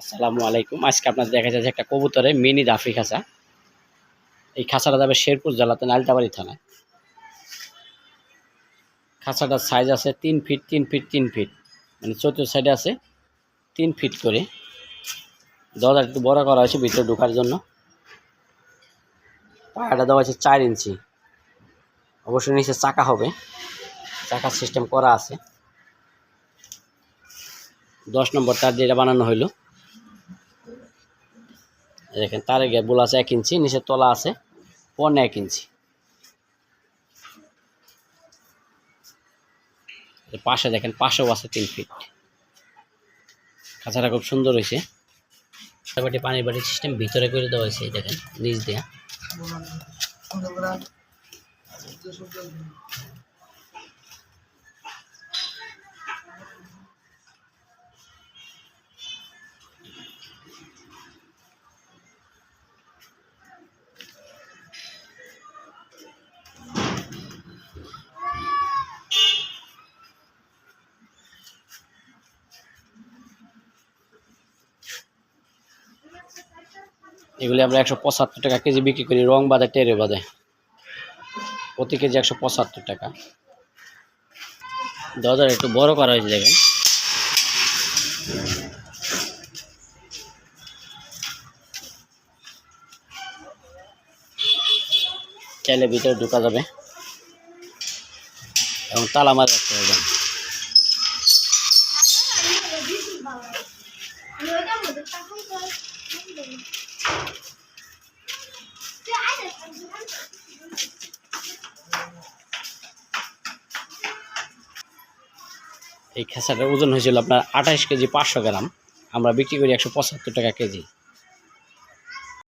আসসালামু আলাইকুম। আজকে আপনাদের দেখা যাচ্ছে একটা কবুতরে মিনি রাফি খাঁচা এই খাঁচাটা যাবে শেরপুর জেলাতে নালতাবাড়ি থানায়। খাঁচাটার সাইজ আছে তিন ফিট তিন ফিট তিন ফিট মানে চতুর্থ সাইডে আছে তিন ফিট করে। দরজা একটু বড় করা হয়েছে, ভিতরে ঢোকার জন্য। পায়াটা দেওয়া আছে চার ইঞ্চি। অবশ্যই নিচে চাকা হবে। চাকার সিস্টেম করা আছে। দশ নম্বর তার যেটা বানানো এই দেখেন তারে গ্যাপগুলো আছে এক ইঞ্চি, নিচের তলা আছে পনেরো এক ইঞ্চি। পাশে দেখেন, পাশেও আছে তিন ফিট খাঁচাটা খুব সুন্দর হয়েছে। বাটি পানির বাটির সিস্টেম ভিতরে করে দেওয়া হয়েছে দেখেন, নিচ দেয়া। এগুলি আমরা একশো পঁচাত্তর টাকা কেজি বিক্রি করি, রং বাদে টেরে বাদে প্রতি কেজি একশো পঁচাত্তর টাকা। দরজার একটু বড় করা হয়েছে, দেখেন। চাইলে ভিতরে ঢুকা যাবে। এবং তালা মারা রাখতে হবে এই খেসাটার ওজন হয়েছিল আপনার আঠাশ কেজি পাঁচশো গ্রাম। আমরা বিক্রি করি একশো পঁচাত্তর টাকা কেজি।